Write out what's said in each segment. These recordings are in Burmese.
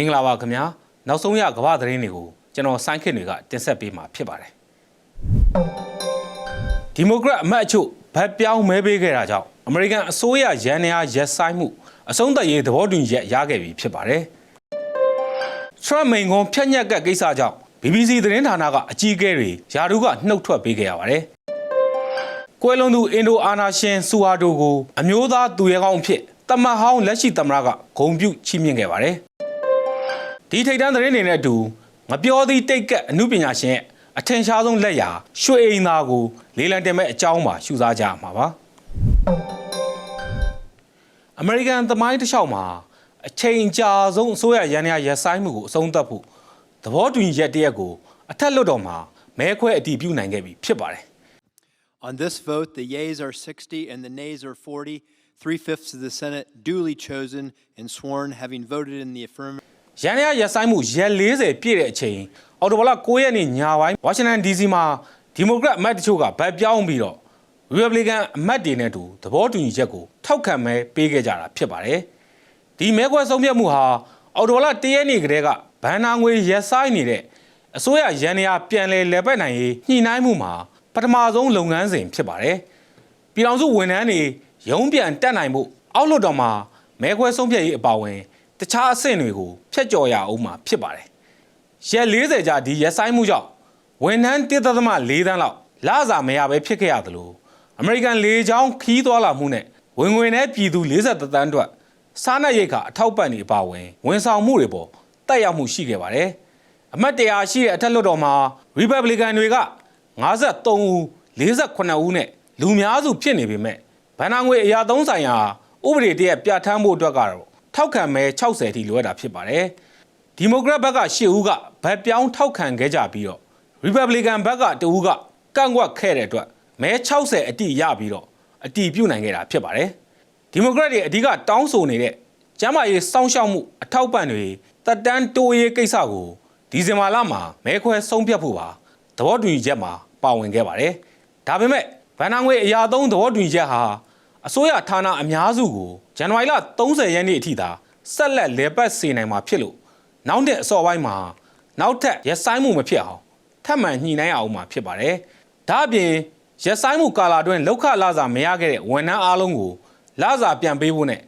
င်္ဂလာပါခင်ဗျာနောက်ဆုံးရကမ္ဘာသတင်းတွေကိုကျွန်တော်စိုင်းခင်တွေကတင်ဆက်ပေးမှာဖြစ်ပါတယ်ဒီမိုကရက်အမတ်အချို့ဗတ်ပြောင်းမဲပေးခဲ့တာကြောင့်အမေရိကန်အစိုးရရန်နေရာရက်ဆိုင်မှုအဆုံးသတ်ရေးသဘောတူညီချက်ရခဲ့ပြီဖြစ်ပါတယ်ထရမ့်မိန်ကွန်ဖျက်ညက်ကကိစ္စကြောင့် BBC သတင်းဌာနကအကြီးအကဲတွေယာဒူးကနှုတ်ထွက်ပေးခဲ့ရပါတယ်ကွယ်လွန်သူအင်ဒိုအာနာရှင်ဆူဟာဒိုကိုအမျိုးသားသူရဲကောင်းအဖြစ်တမန်ဟောင်းလက်ရှိသမ္မတကဂုံပြုချီးမြှင့်ခဲ့ပါတယ် ဒီထိတ်တန်းသတင်းတွေနဲ့အတူမပြောသည့်တိတ်ကက်အမှုပညာရှင်ရဲ့အထင်ရှားဆုံးလက်ရာရွှေအိမ်သားကိုလေးလံတင်မဲ့အကြောင်းပါရှုစားကြရမှာပါအမေရိကန်သမိုင်းတစ်လျှောက်မှာအချိန်ကြာဆုံးအစိုးရရန်ရရဆိုင်မှုကိုအဆုံးသတ်ဖို့သဘောတူညီချက်တရက်ကိုအထက်လွှတ်တော်မှာမဲခွဲအတည်ပြုနိုင်ခဲ့ပြီဖြစ်ပါတယ် On this vote, the yeas are 60 and the nays are 40. Three fifths of the Senate duly chosen and sworn, having voted in the affirmative. ရန်ရရဆိုင်မှုရက်40ပြည့်တဲ့အချိန်အော်တိုဘလာ9ရက်နေ့ညပိုင်းဝါရှင်တန် DC မှာဒီမိုကရက်အမတ်တချို့ကဗတ်ပြောင်းပြီးတော့ Republican အမတ်တွေနဲ့အတူသဘောတူညီချက်ကိုထောက်ခံမဲပေးခဲ့ကြတာဖြစ်ပါတယ်။ဒီမဲခွဲဆုံးဖြတ်မှုဟာအော်တိုဘလာ1ရက်နေ့ကတည်းကဘန်နာငွေရက်ဆိုင်နေတဲ့အစိုးရရန်ရပြန်လဲလဲပတ်နိုင်ရေးညှိနှိုင်းမှုမှာပထမဆုံးလုပ်ငန်းစဉ်ဖြစ်ပါတယ်။ပြည်ထောင်စုဝန်ထမ်းတွေရုံးပြန်တက်နိုင်မှုအောက်လွှတ်တော်မှာမဲခွဲဆုံးဖြတ်ရေးအပါအဝင် တခြားအဆင့်တွေကိုဖျက်ကျော်ရအောင်မှာဖြစ်ပါတယ်။ရက်40ကြာဒီရက်ဆိုင်မှုကြောင့်ဝန်ထမ်း1.4တန်းလောက်လစာမရပဲဖြစ်ခဲ့ရသလိုအမေရိကန်လေကြောင်းခီးသွားလာမှုနဲ့ဝင်ငွေနဲ့ပြည်သူ40တန်းအတွက်စားနပ်ရိက္ခာအထောက်ပံ့တွေအပါအဝင်ဝန်ဆောင်မှုတွေပေါ်တက်ရောက်မှုရှိခဲ့ပါတယ်။အမတ်တရားရှိတဲ့အထက်လွှတ်တော်မှာ Republican တွေက53ဦး48ဦးနဲ့လူများစုဖြစ်နေပေမဲ့ဗန်နာငွေအရာသုံးဆိုင်ရာဥပဒေတရက်ပြဋ္ဌာန်းဖို့အတွက်ကတော့ ထောက်ခံမဲ60ထိလိုအပ်တာဖြစ်ပါတယ်။ဒီမိုကရက်ဘက်က10ဦးကဗတ်ပြောင်းထောက်ခံခဲ့ကြပြီးတော့ Republican ဘက်က2ဦးကကန့်ကွက်ခဲ့တဲ့အတွက်မဲ60အတိရပြီးတော့အတိပြုတ်နိုင်ခဲ့တာဖြစ်ပါတယ်။ဒီမိုကရက်တွေအဓိကတောင်းဆိုနေတဲ့ကျမ်းမာရေးစောင့်ရှောက်မှုအထောက်ပံ့တွေတက်တန်းတိုးရေးကိစ္စကိုဒီဇင်ဘာလမှာမဲခွဲဆုံးဖြတ်ဖို့ပါသဘောတူညီချက်မှာပါဝင်ခဲ့ပါတယ်။ဒါပေမဲ့ဗန်နာငွေအရာသုံးသဘောတူညီချက်ဟာ အစိုးရဌာနအများစုကိုဇန်နဝါရီလ30ရက်နေ့အထိသာဆက်လက်လဲပတ်စေနိုင်မှာဖြစ်လို့နောက်တဲ့အစောပိုင်းမှာနောက်ထပ်ရဆိုင်မှုမဖြစ်အောင်ထပ်မံညှိနှိုင်းအောင်မှာဖြစ်ပါတယ်။ဒါအပြင်ရဆိုင်မှုကာလာအတွင်းလောက်ခလာစာမရခဲ့တဲ့ဝန်ထမ်းအားလုံးကိုလစာပြန်ပေးဖို့နဲ့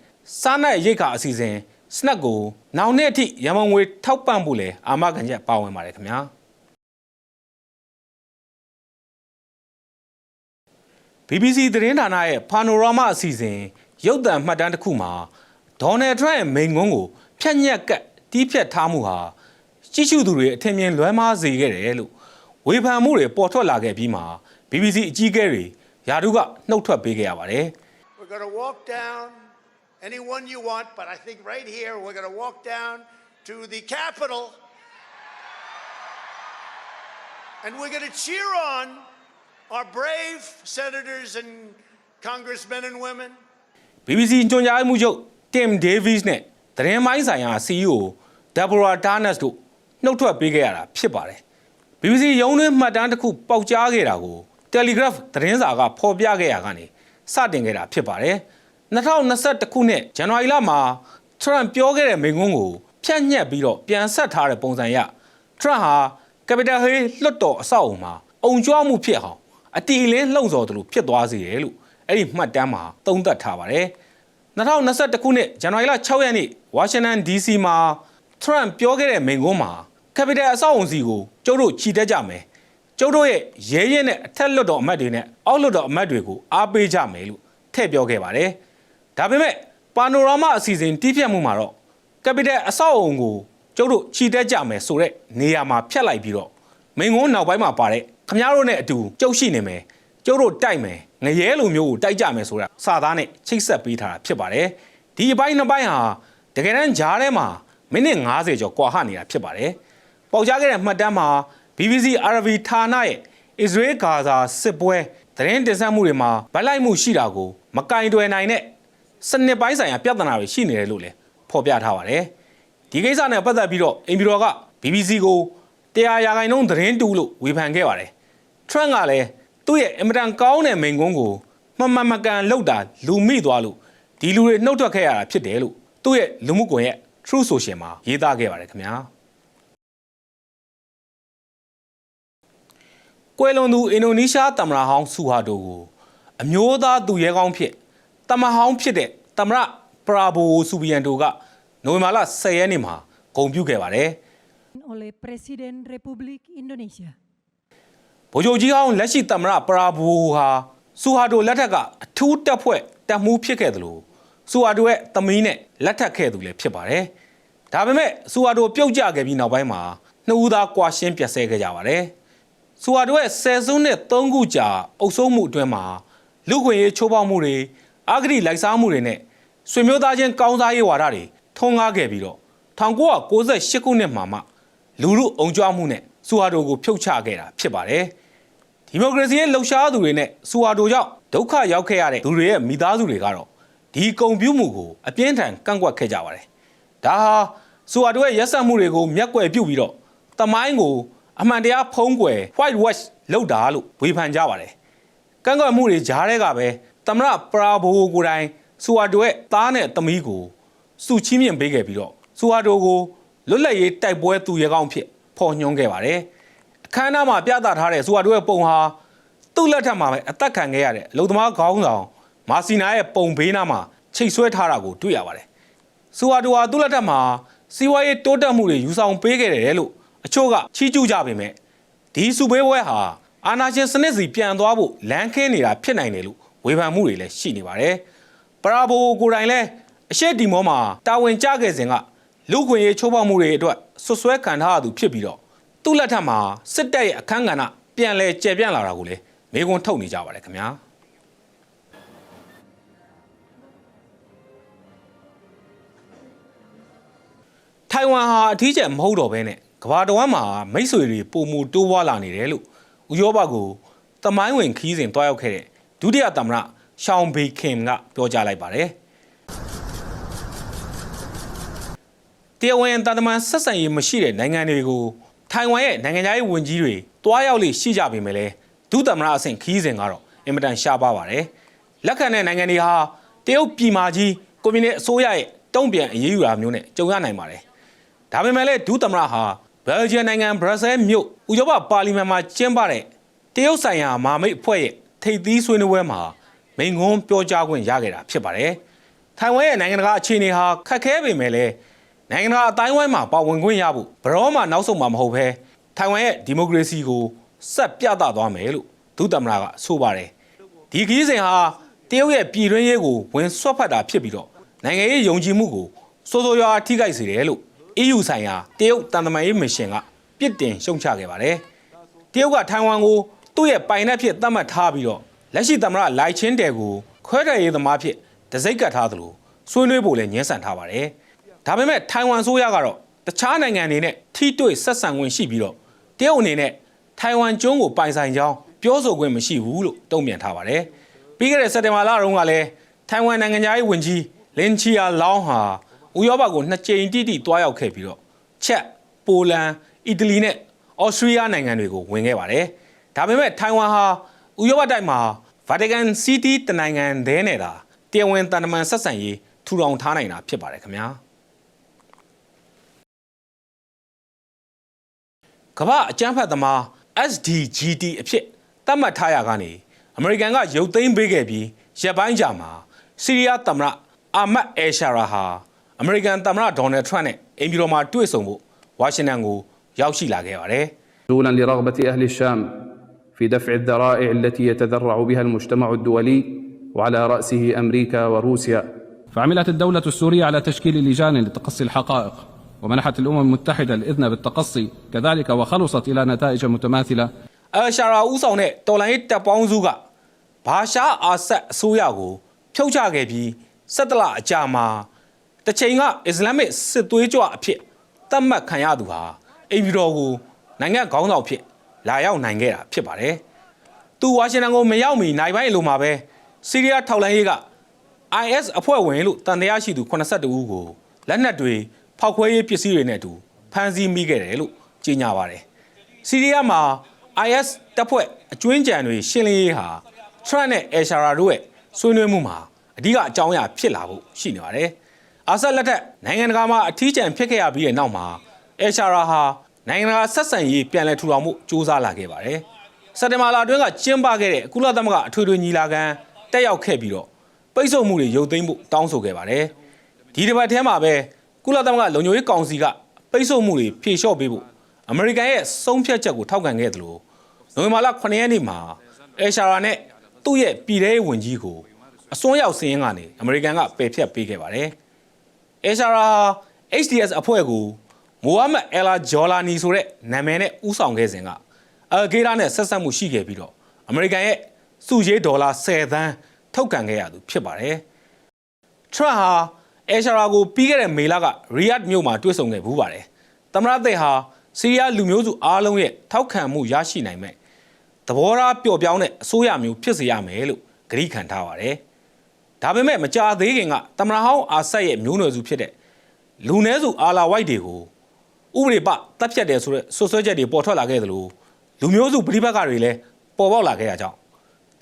စားနပ်ရိက္ခာအစီအစဉ်စနက်ကိုနောင်နှစ်အထိရမုံငွေထောက်ပံ့ဖို့လည်းအာမခံချက်ပါဝင်ပါတယ်ခင်ဗျာ။ BBC သတင်းဌာနရဲ့ Panorama အစီအစဉ်ရုပ်သံမှတ်တမ်းတစ်ခုမှာဒေါ်နယ်ထရန့်ရဲ့မိန့်ခွန်းကိုဖြတ်ညက်ကပ်တီးဖြတ်ထားမှုဟာကြီးစုသူတွေအထင်မြင်လွဲမှားစေခဲ့တယ်လို့ဝေဖန်မှုတွေပေါ်ထွက်လာခဲ့ပြီးမှာ BBC အကြီးအကဲတွေယာဒုကနှုတ်ထွက်ပေးခဲ့ရပါတယ် We're going to walk down anyone you want, but I think right here we're going to walk down to the Capitol and we're going to cheer on our brave senators and congressmen and women. BBC ညွှန်ကြားမှုချုပ် Tim Davis နဲ့သတင်းမိုင်းဆိုင်ရာ CEO Deborah Darness တို့နှုတ်ထွက်ပေးခဲ့ရတာဖြစ်ပါတယ် BBC ရုံးတွင်းမှတ်တမ်းတစ်ခုပေါက်ကြားခဲ့တာကို Telegraph သတင်းစာကဖော်ပြခဲ့ရကနေစတင်ခဲ့တာဖြစ်ပါတယ်2021ခုနှစ်ဇန်နဝါရီလမှာ Trump ပြောခဲ့တဲ့မိန့်ခွန်းကိုဖြန့်ညက်ပြီးတော့ပြန်ဆက်ထားတဲ့ပုံစံရ Trump ဟာ Capitol Hill လွှတ်တော်အဆောက်အအုံမှာအုံကြွမှုဖြစ်အောင် အတီလင်းလှုံ့ဆော်တယ်လို့ဖြစ်သွားစေတယ်လို့အဲ့ဒီမှတ်တမ်းမှာသုံးသပ်ထားပါတယ်2021ခုနှစ်ဇန်နဝါရီလ6ရက်နေ့ဝါရှင်တန် DC မှာ Trump ပြောခဲ့တဲ့မိန့်ခွန်းမှာ Capital အဆောက်အုံစီကိုကျုပ်တို့ခြိတက်ကြမယ်ကျုပ်တို့ရဲ့ရဲရဲနဲ့အထက်လွှတ်တော်အမတ်တွေနဲ့အောက်လွှတ်တော်အမတ်တွေကိုအားပေးကြမယ်လို့ထည့်ပြောခဲ့ပါတယ်ဒါပေမဲ့ပါနိုရာမအစီအစဉ်တီးဖြတ်မှုမှာတော့ Capital အဆောက်အုံကိုကျုပ်တို့ခြိတက်ကြမယ်ဆိုတဲ့နေရာမှာဖြတ်လိုက်ပြီးတော့မိန်ကုန်းနောက်ပိုင်းမှာပါတဲ့ ခမားတို့နဲ့အတူကျုပ်ရှိနေမယ်ကျုပ်တို့တိုက်မယ်ငရဲလိုမျိုးကိုတိုက်ကြမယ်ဆိုတာစာသားနဲ့ချိတ်ဆက်ပေးထားတာဖြစ်ပါတယ်ဒီအပိုင်းနှစ်ပိုင်းဟာတကယ်တမ်းဂျားထဲမှာမိနစ်90ကျော်ကွာဟနေတာဖြစ်ပါတယ်ပေါက်ကြားခဲ့တဲ့မှတ်တမ်းမှာ BBC Arabic ဌာနရဲ့ Israel Gaza စစ်ပွဲသတင်းတင်ဆက်မှုတွေမှာဗတ်လိုက်မှုရှိတာကိုမကင်တွယ်နိုင်တဲ့စနစ်ပိုင်းဆိုင်ရာပြဿနာတွေရှိနေတယ်လို့လည်းဖော်ပြထားပါတယ်ဒီကိစ္စနဲ့ပတ်သက်ပြီးတော့အင်ဘီတော်က BBC ကိုတရားရာခိုင်နှုန်းသတင်းတူလို့ဝေဖန်ခဲ့ပါတယ်။ Trump ကလည်းသူ့ရဲ့အင်မတန်ကောင်းတဲ့မိန့်ခွန်းကိုမှန်မှန်မကန်လောက်တာလူမိသွားလို့ဒီလူတွေနှုတ်ထွက်ခဲ့ရတာဖြစ်တယ်လို့သူ့ရဲ့လူမှုကွန်ရက် True Social မှာရေးသားခဲ့ပါတယ်ခင်ဗျာကွယ်လွန်သူအင်ဒိုနီးရှားသမ္မတဟောင်းဆူဟာတိုကိုအမျိုးသားသူရဲကောင်းဖြစ်သမ္မတဟောင်းဖြစ်တဲ့သမ္မတပရာဘိုဆူဘီယန်တိုကနိုဝင်ဘာလ10ရက်နေ့မှာဂုဏ်ပြုခဲ့ပါတယ် oleh Presiden Republik Indonesia. ဗိုလ်ချုပ်ကြီးဟောင်းလက်ရှိသမ္မတပရာဘူဟာဆူဟာတိုလက်ထက်ကအထူးတပ်ဖွဲ့တပ်မှုဖြစ်ခဲ့တယ်လို့ဆူဟာတိုရဲ့သမီးနဲ့လက်ထက်ခဲ့သူလည်းဖြစ်ပါတယ်။ဒါပေမဲ့ဆူဟာတိုပြုတ်ကျခဲ့ပြီးနောက်ပိုင်းမှာနှစ်ဦးသားကွာရှင်းပြတ်ဆဲခဲ့ကြပါတယ်။ဆူဟာတိုရဲ့ဆယ်စုနှစ်၃ခုကြာအုပ်စိုးမှုအတွင်းမှာလူခွင့်ရေးချိုးဖောက်မှုတွေအဂတိလိုက်စားမှုတွေနဲ့ဆွေမျိုးသားချင်းကောင်းစားရေးဝါဒတွေထွန်းကားခဲ့ပြီးတော့1998ခုနှစ်မှာမှလူမှုအုံကြွမှုနဲ့ဆူဟာတိုကိုဖြုတ်ချခဲ့တာဖြစ်ပါတယ်။ ဒီမိုကရေစီရဲ့လှုပ်ရှားသူတွေနဲ့ဆူဟာတိုကြောင့်ဒုက္ခရောက်ခဲ့ရတဲ့သူတွေရဲ့မိသားစုတွေကတော့ဒီကုံပြူးမှုကိုအပြင်းထန်ကန့်ကွက်ခဲ့ကြပါတယ်။ဒါဟာဆူဟာတိုရဲ့ရက်စက်မှုတွေကိုမျက်ကွယ်ပြုတ်ပြီးတော့တမိုင်းကိုအမှန်တရားဖုံးကွယ် white wash လုပ်တာလို့ဝေဖန်ကြပါတယ်။ကန့်ကွက်မှုတွေကြားထဲကပဲသမရပရာဘိုကိုယ်တိုင်ဆူဟာတိုရဲ့သားနဲ့သမီးကိုစုချင်းမြင့်ပေးခဲ့ပြီးတော့ဆူဟာတိုကိုလွတ်လပ်ရေးတိုက်ပွဲသူရဲကောင်းဖြစ်ဖော်ညွှန်းခဲ့ပါတယ်။ အခမ်းအနားမှာပြသထားတဲ့ဆိုဟာတို့ရဲ့ပုံဟာသူ့လက်ထက်မှာပဲအသက်ခံခဲ့ရတဲ့အလုံသမားခေါင်းဆောင်မာစီနာရဲ့ပုံဘေးနားမှာချိတ်ဆွဲထားတာကိုတွေ့ရပါတယ်။ဆိုဟာတို့ဟာသူ့လက်ထက်မှာစီးပွားရေးတိုးတက်မှုတွေယူဆောင်ပေးခဲ့တယ်လို့အချို့ကချီးကျူးကြပေမဲ့ဒီစုပေးပွဲဟာအာနာရှင်စနစ်စီပြန်သွားဖို့လမ်းခင်းနေတာဖြစ်နိုင်တယ်လို့ဝေဖန်မှုတွေလည်းရှိနေပါတယ်။ပရာဘိုကိုယ်တိုင်လည်းအရှိတီမောမှာတာဝန်ကျခဲ့စဉ်ကလူခွင့်ရေးချိုးဖောက်မှုတွေအတွက်ဆွဆွဲခံထားရသူဖြစ်ပြီးတော့ သူ့လက်ထက်မှာစစ်တပ်ရဲ့အခန်းကဏ္ဍပြန်လဲကျယ်ပြန့်လာတာကိုလည်းမေးခွန်းထုတ်နေကြပါတယ်ခင်ဗျာထိုင်ဝမ်ဟာအထီးကျန်မဟုတ်တော့ဘဲနဲ့ကမ္ဘာတော်မှာမိတ်ဆွေတွေပုံမူတိုးပွားလာနေတယ်လို့ဥရောပကိုတမိုင်းဝင်ခီးစဉ်တွားရောက်ခဲ့တဲ့ဒုတိယသမ္မတရှောင်းဘေခင်ကပြောကြားလိုက်ပါတယ်တရားဝင်တန်တမန်ဆက်ဆံရေးမရှိတဲ့နိုင်ငံတွေကို ထိုင်ဝမ်ရဲ့နိုင်ငံသားရေးဝန်ကြီးတွေတွားရောက်လိရှိကြပေမဲ့လည်းဒုသမ္မတအဆင့်ခီးစဉ်ကတော့အင်မတန်ရှားပါပါတယ်လက်ခံတဲ့နိုင်ငံတွေဟာတရုတ်ပြည်မာကြီးကွန်မြူနစ်အစိုးရရဲ့တုံ့ပြန်အရေးယူတာမျိုးနဲ့ကြုံရနိုင်ပါတယ်ဒါပေမဲ့လည်းဒုသမ္မတဟာဘယ်လ်ဂျီယံနိုင်ငံဘရက်ဆဲမြို့ဥရောပပါလီမန်မှာကျင်းပတဲ့တရုတ်ဆိုင်ရာမာမိတ်အဖွဲ့ရဲ့ထိပ်သီးဆွေးနွေးပွဲမှာမိန့်ခွန်းပြောကြားခွင့်ရခဲ့တာဖြစ်ပါတယ်။ထိုင်ဝမ်ရဲ့နိုင်ငံတကာအခြေအနေဟာခက်ခဲပေမဲ့လည်း နိုင်ငံတကာအတိုင်းအဝိုင်းမှာပါဝင်ခွင့်ရဖို့ဘရောမှနောက်ဆုံးမှာမဟုတ်ဘဲထိုင်ဝမ်ရဲ့ဒီမိုကရေစီကိုဆက်ပြသသွားမယ်လို့ဒုသမ္မတကဆိုပါတယ်။ဒီခရီးစဉ်ဟာတရုတ်ရဲ့ပြည်တွင်းရေးကိုဝင်ဆွတ်ဖက်တာဖြစ်ပြီးတော့နိုင်ငံရေးယုံကြည်မှုကိုစိုးစိုးရွားရွားထိခိုက်စေတယ်လို့ EU ဆိုင်ရာတရုတ်တန်တမာရေးမစ်ရှင်ကပြစ်တင်ရှုံချခဲ့ပါတယ်။တရုတ်ကထိုင်ဝမ်ကိုသူ့ရဲ့ပိုင်နက်ဖြစ်သတ်မှတ်ထားပြီးတော့လက်ရှိသမ္မတလိုက်ချင်းတဲကိုခွဲထွက်ရေးသမားဖြစ်တစိုက်ကတ်ထားသလိုဆွေးနွေးဖို့လည်းညှင်းဆန်ထားပါတယ်။ ဒါပေမဲ့ထိုင်ဝမ်ဆိုရကတော့တခြားနိုင်ငံတွေနဲ့ထိတွေ့ဆက်ဆံခွင့်ရှိပြီးတော့တရုတ်အနေနဲ့ထိုင်ဝမ်ကျွန်းကိုပိုင်ဆိုင်ကြောင်းပြောဆိုခွင့်မရှိဘူးလို့တုံ့ပြန်ထားပါတယ်။ပြီးခဲ့တဲ့စက်တင်ဘာလတုန်းကလည်းထိုင်ဝမ်နိုင်ငံသားရေးဝန်ကြီးလင်ချီယာလောင်းဟာဥရောပကိုနှစ်ကြိမ်တိတိတွားရောက်ခဲ့ပြီးတော့ချက်ပိုလန်အီတလီနဲ့ဩစတြေးလျနိုင်ငံတွေကိုဝင်ခဲ့ပါတယ်။ဒါပေမဲ့ထိုင်ဝမ်ဟာဥရောပတိုက်မှာ Vatican City တနိုင်ငံတည်းနဲ့တာတရားဝင်တန်တမန်ဆက်ဆံရေးထူထောင်ထားနိုင်တာဖြစ်ပါတယ်ခင်ဗျာ။ ကမ္ဘာအကြမ်းဖက်သမား SDGT အဖြစ်သတ်မှတ်ထားရကနေအမေရိကန်ကရုပ်သိမ်းပေးခဲ့ပြီးရက်ပိုင်းကြာမှာဆီးရီးယားသမ္မတအာမတ်အဲရှာရာဟာအမေရိကန်သမ္မတဒေါ်နယ်ထရန့်နဲ့အိမ်ပြည်တော်မှာတွေ့ဆုံဖို့ဝါရှင်တန်ကိုရောက်ရှိလာခဲ့ပါတယ်။ دولا لرغبة أهل الشام في دفع الذرائع التي يتذرع بها المجتمع الدولي وعلى رأسه أمريكا وروسيا فعملت الدولة السورية على تشكيل لجان لتقصي الحقائق ومنحت الأمم المتحدة الإذن بالتقصي كذلك وخلصت إلى نتائج متماثلة အာရှာရာဦးဆောင်တဲ့တော်လိုင်းရေးတပ်ပေါင်းစုကဘာရှားအာဆတ်အစိုးရကိုဖြုတ်ချခဲ့ပြီးဆက်တလအကြာမှာတစ်ချိန်ကအစ္စလာမစ်စစ်သွေးကြွအဖြစ်တတ်မှတ်ခံရသူဟာအိမ်ပြည်တော်ကိုနိုင်ငံခေါင်းဆောင်ဖြစ်လာရောက်နိုင်ခဲ့တာဖြစ်ပါတယ်။သူဝါရှင်တန်ကိုမရောက်မီနိုင်ပိုင်းအလိုမှာပဲဆီးရီးယားထောက်လှမ်းရေးက IS အဖွဲ့ဝင်လို့တန်တရားရှိသူ82ဦးကိုလက်နက်တွေ ဖောက်ခွဲရေးပစ္စည်းတွေနဲ့အတူဖမ်းဆီးမိခဲ့တယ်လို့ကြေညာပါတယ်။ဆီးရီးယားမှာ IS တပ်ဖွဲ့အကျွင်းကြံတွေရှင်းလင်းရေးဟာထရန့်နဲ့အယ်ရှာရာတို့ရဲ့ဆွေးနွေးမှုမှာအဓိကအကြောင်းအရာဖြစ်လာဖို့ရှိနေပါတယ်။အာဆတ်လက်ထက်နိုင်ငံတကာမှာအထီးကျန်ဖြစ်ခဲ့ရပြီးတဲ့နောက်မှာအဲရှာရာဟာနိုင်ငံတကာဆက်ဆံရေးပြန်လည်ထူထောင်မှုစ조사လာခဲ့ပါတယ်စက်တင်ဘာလအတွင်းကကျင်းပခဲ့တဲ့ကုလသမဂ္ဂအထွေထွေညီလာခံတက်ရောက်ခဲ့ပြီးတော့ပိတ်ဆို့မှုတွေရုပ်သိမ်းမှုတောင်းဆိုခဲ့ပါတယ်ဒီတစ်ပတ်ထဲမှာပဲ ကုလသမဂ္ဂလုံခြုံရေးကောင်စီကပိတ်ဆို့မှုတွေဖြေလျှော့ပေးဖို့အမေရိကန်ရဲ့ဆုံးဖြတ်ချက်ကိုထောက်ခံခဲ့သလိုနိုဝင်ဘာလ9ရက်နေ့မှာအဲရှာရာနဲ့သူ့ရဲ့ပြည်ထောင်ရေးဝန်ကြီးကိုအစွန်းရောက်စင်းရင်ကနေအမေရိကန်ကပယ်ဖျက်ပေးခဲ့ပါတယ်။အဲရှာရာ HDS အဖွဲ့ကိုမိုဟာမက်အယ်လာဂျော်လာနီဆိုတဲ့နာမည်နဲ့ဦးဆောင်ခဲ့စဉ်ကအယ်ဂေရာနဲ့ဆက်ဆက်မှုရှိခဲ့ပြီးတော့အမေရိကန်ရဲ့စုရေးဒေါ်လာ10သန်းထုတ်ကန်ခဲ့ရသူဖြစ်ပါတယ်။ Trump ဟာ အဲရှာရာကိုပြီးခဲ့တဲ့မေလကရီယတ်မြို့မှာတွေ့ဆုံခဲ့ဘူးပါတယ်။သမရသိဟာဆီးရီးယားလူမျိုးစုအားလုံးရဲ့ထောက်ခံမှုရရှိနိုင်မဲ့သဘောထားပျော့ပြောင်းတဲ့အစိုးရမျိုးဖြစ်စေရမယ်လို့ဂရိခံထားပါတယ်။ဒါပေမဲ့မကြာသေးခင်ကသမရဟောင်းအာဆက်ရဲ့မျိုးနွယ်စုဖြစ်တဲ့လူနည်းစုအာလာဝိုက်တွေကိုဥပဒေပတပ်ဖြတ်တယ်ဆိုတဲ့ဆွဆွဲချက်တွေပေါ်ထွက်လာခဲ့သလိုလူမျိုးစုပြိပက္ခတွေလည်းပေါ်ပေါက်လာခဲ့တာကြောင့်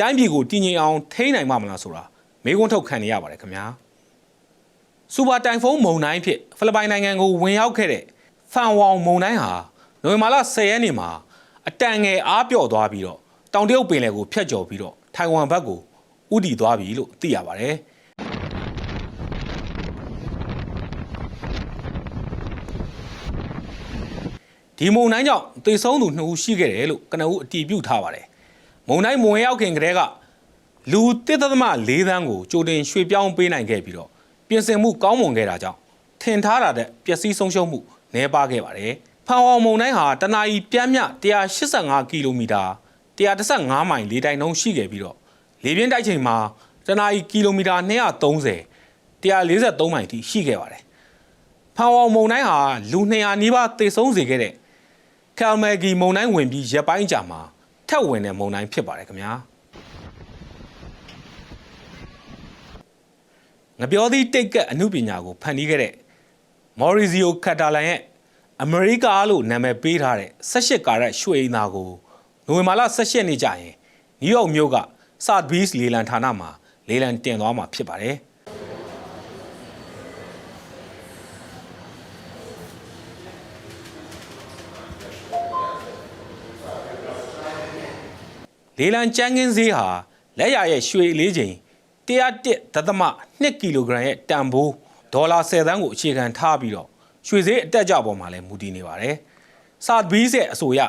တိုင်းပြည်ကိုတည်ငြိမ်အောင်ထိန်းနိုင်မှာမလားဆိုတာမေးခွန်းထုတ်ခံနေရပါတယ်ခင်ဗျာ။ စူပါတိုင်ဖုန်းမုန်တိုင်းဖြစ်ဖိလစ်ပိုင်နိုင်ငံကိုဝင်ရောက်ခဲ့တဲ့ဖန်ဝေါင်မုန်တိုင်းဟာနိုဝင်ဘာလ10ရက်နေ့မှာအတန်ငယ်အားပြော့သွားပြီးတော့တောင်တရုတ်ပင်လယ်ကိုဖျက်ကျော်ပြီးတော့ထိုင်ဝမ်ဘက်ကိုဥတီသွားပြီလို့သိရပါတယ်။ဒီမုံတိုင်းကြောင့်သေဆုံးသူ2ဦးရှိခဲ့တယ်လို့ကနဦးအတည်ပြုထားပါတယ်။မုံတိုင်းမဝင်ရောက်ခင်ကတည်းကလူတစ်သက်သမ၄သန်းကိုကြိုတင်ရွှေ့ပြောင်းပေးနိုင်ခဲ့ပြီးတော့ ပြင်ဆင်မှုကောင်းမွန်ခဲ့တာကြောင့်ထင်ထားတာတဲ့ပျက်စီးဆုံးရှုံးမှုနည်းပါးခဲ့ပါတယ်။ဖန်အောင်မုံတိုင်းဟာတနအီပြမ်းမြ185ကီလိုမီတာ115မိုင်လေတိုင်နှုန်းရှိခဲ့ပြီးတော့လေပြင်းတိုက်ချိန်မှာတနအီကီလိုမီတာ230 143မိုင်ထိရှိခဲ့ပါတယ်။ဖန်အောင်မုံတိုင်းဟာလူ200နီးပါးသေဆုံးစေခဲ့တဲ့ကယ်မယ်ဂီမုံတိုင်းဝင်ပြီးရက်ပိုင်းကြာမှာထက်ဝင်တဲ့မုံတိုင်းဖြစ်ပါတယ်ခင်ဗျာ ငပြောသည့်တိတ်ကက်အမှုပညာကိုဖန်တီးခဲ့တဲ့မော်ရီဇီယိုကက်တာလန်ရဲ့အမေရိကလို့နာမည်ပေးထားတဲ့18ကာရက်ရွှေအိမ်သားကိုနိုဝင်ဘာလ18ရက်နေ့ကျရင်နယူးယောက်မြို့ကဆာဘီးစ်လေလံဌာနမှာလေလံတင်သွားမှာဖြစ်ပါတယ်လေလံကျန်းကင်းဈေးဟာလက်ရရဲ့ရွှေအလေးချိန် 101ဒသမ2ကီလိုဂရမ်ရဲ့တန်ဖိုးဒေါ်လာ10သန်းကိုအခြေခံထားပြီးတော့ရွှေဈေးအတက်အကျပေါ်မှာလည်းမူတည်နေပါတယ်။စာဘီးရဲ့အဆိုအရ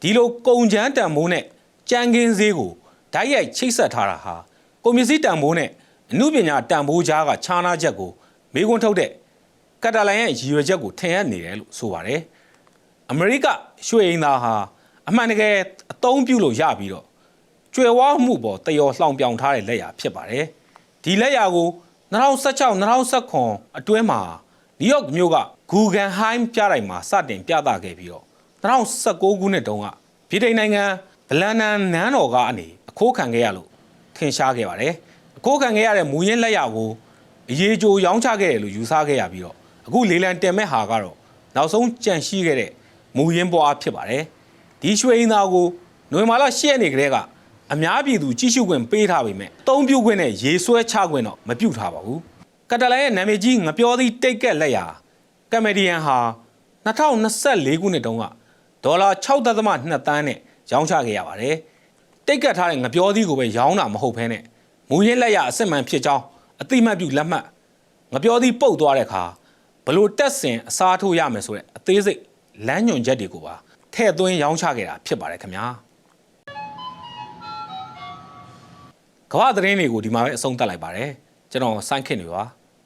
ဒီလိုကုန်ချမ်းတန်ဖိုးနဲ့ကြမ်းကင်းဈေးကိုဓာတ်ရိုက်ချိတ်ဆက်ထားတာဟာကုန်ပစ္စည်းတန်ဖိုးနဲ့အမှုပညာတန်ဖိုးကြားကခြားနာချက်ကိုမေးခွန်းထုတ်တဲ့ကက်တာလန်ရဲ့ရည်ရွယ်ချက်ကိုထင်ဟပ်နေတယ်လို့ဆိုပါတယ်။အမေရိကရွှေအိမ်သားဟာအမှန်တကယ်အသုံးပြုလို့ရပြီးတော့ကျွယ်ဝမှုပေါ်တယောလှောင်ပြောင်ထားတဲ့လက်ရာဖြစ်ပါတယ်။ ဒီလက်ရာကို2016-2019အတွင်းမှာနယူးယောက်မြို့ကဂူဂန်ဟိုင်းပြတိုင်းမှာစတင်ပြသခဲ့ပြီးတော့2019ခုနှစ်တုန်းကဗြိတိန်နိုင်ငံဗလန်နန်နန်းတော်ကအနေအခိုးခံခဲ့ရလို့ထင်ရှားခဲ့ပါတယ်။အခိုးခံခဲ့ရတဲ့မူရင်းလက်ရာကိုအရေးကြိုရောင်းချခဲ့တယ်လို့ယူဆခဲ့ရပြီးတော့အခုလေလံတင်မဲ့ဟာကတော့နောက်ဆုံးကြန့်ရှိခဲ့တဲ့မူရင်းပွားဖြစ်ပါတယ်။ဒီရွှေအင်းသားကိုနိုဝင်ဘာလ10ရက်နေ့ကတည်းက အများပြည်သူကြီးစုခွင့်ပေးထားပေမဲ့အသုံးပြုခွင့်နဲ့ရေဆွဲချခွင့်တော့မပြုထားပါဘူးကတလန်ရဲ့နာမည်ကြီးငပြောသည့်တိတ်ကက်လက်ရာကမဒီယန်ဟာ2024ခုနှစ်တုန်းကဒေါ်လာ6.2သန်းနဲ့ရောင်းချခဲ့ရပါတယ်တိတ်ကက်ထားတဲ့ငပြောသည့်ကိုပဲရောင်းတာမဟုတ်ဘဲနဲ့မူရင်းလက်ရအစစ်မှန်ဖြစ်ကြောင်းအတိမတ်ပြုလက်မှတ်ငပြောသည့်ပုတ်သွားတဲ့အခါဘလို့တက်ဆင်အစားထိုးရမယ်ဆိုတဲ့အသေးစိတ်လမ်းညွှန်ချက်တွေကိုပါထည့်သွင်းရောင်းချခဲ့တာဖြစ်ပါတယ်ခင်ဗျာ ကမ္ဘာသတင်းတွေကိုဒီမှာပဲအဆုံးသတ်လိုက်ပါတယ်ကျွန်တော်စိုင်းခင်တွေပါ